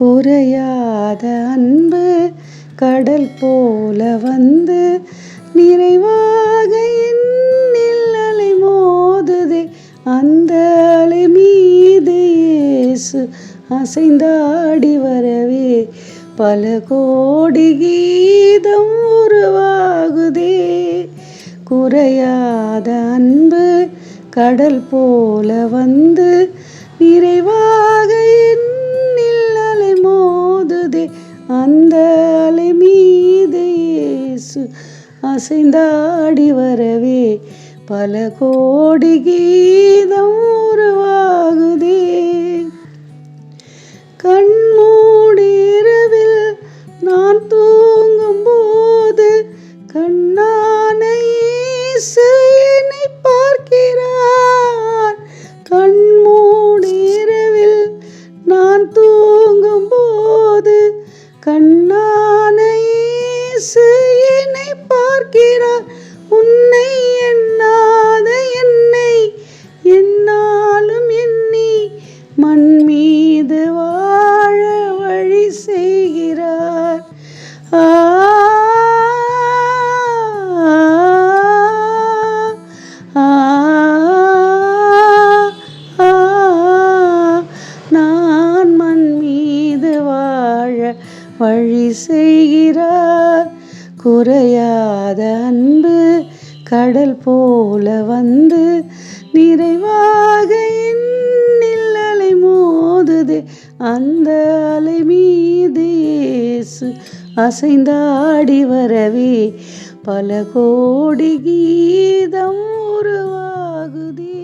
குறையாத அன்பு கடல் போல வந்து நிறைவாக என்னில் அலை மோதுதே அந்த அலை மீது இயேசு அசைந்தாடி வரவே. பல கோடி கீதம் உருவாகுதே. குறையாத அன்பு கடல் போல வந்து நிறைவாக அசைந்தாடி வரவே பல கோடி கீதம் உருவாகுதே. கண்மூடி இரவில் நான் தூங்கும் போது கண்ணான என்னை பார்க்கிறார். கண்மூடி இரவில் நான் தூங்கும் போது கண்ணா செய்கிறார். ஆ. ஆ, நான் மண் மீது வாழ வழி செய்கிறார். குறையாத அன்பு கடல் போல வந்து நிறைவாக அசைந்தாடி வரவே பல கோடி கீதம் உருவாகுதே.